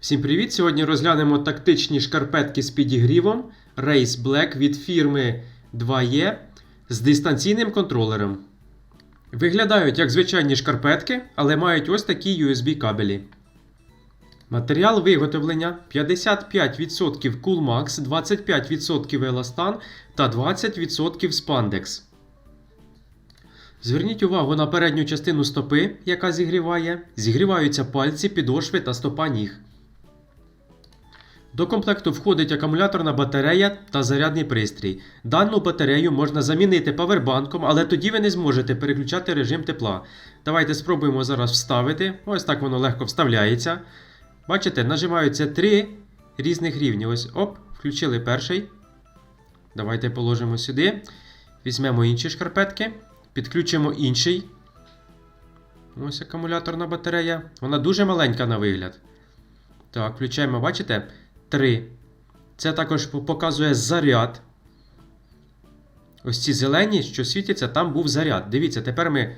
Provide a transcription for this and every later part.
Всім привіт! Сьогодні розглянемо тактичні шкарпетки з підігрівом Race Black від фірми 2E з дистанційним контролером. Виглядають як звичайні шкарпетки, але мають ось такі USB кабелі. Матеріал виготовлення 55% Coolmax, 25% Еластан та 20% Spandex. Зверніть увагу на передню частину стопи, яка зігріває. Зігріваються пальці, підошви та стопа ніг. До комплекту входить акумуляторна батарея та зарядний пристрій. Дану батарею можна замінити павербанком, але тоді ви не зможете переключати режим тепла. Давайте спробуємо зараз вставити. Ось так воно легко вставляється. Бачите, нажимаються три різних рівні. Ось оп, включили перший. Давайте положимо сюди. Візьмемо інші шкарпетки. Підключимо інший. Ось акумуляторна батарея. Вона дуже маленька на вигляд. Так, включаємо, бачите? 3. Це також показує заряд. Ось ці зелені, що світяться, там був заряд. Дивіться, тепер ми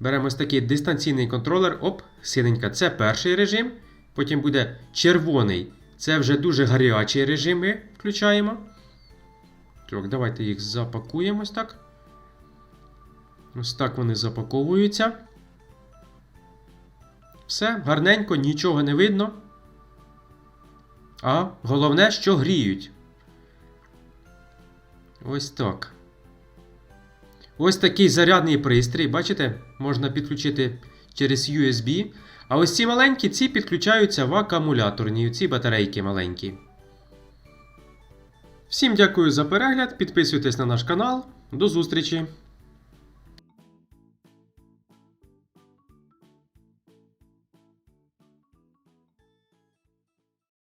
беремо ось такий дистанційний контролер. Оп, синенька. Це перший режим. Потім буде червоний. Це вже дуже гарячий режим. Ми включаємо. Так, давайте їх запакуємо ось так. Ось так вони запаковуються. Все, гарненько, нічого не видно. А головне, що гріють. Ось так. Ось такий зарядний пристрій, бачите, можна підключити через USB. А ось ці маленькі, ці підключаються в акумуляторні, ці батарейки маленькі. Всім дякую за перегляд. Підписуйтесь на наш канал. До зустрічі!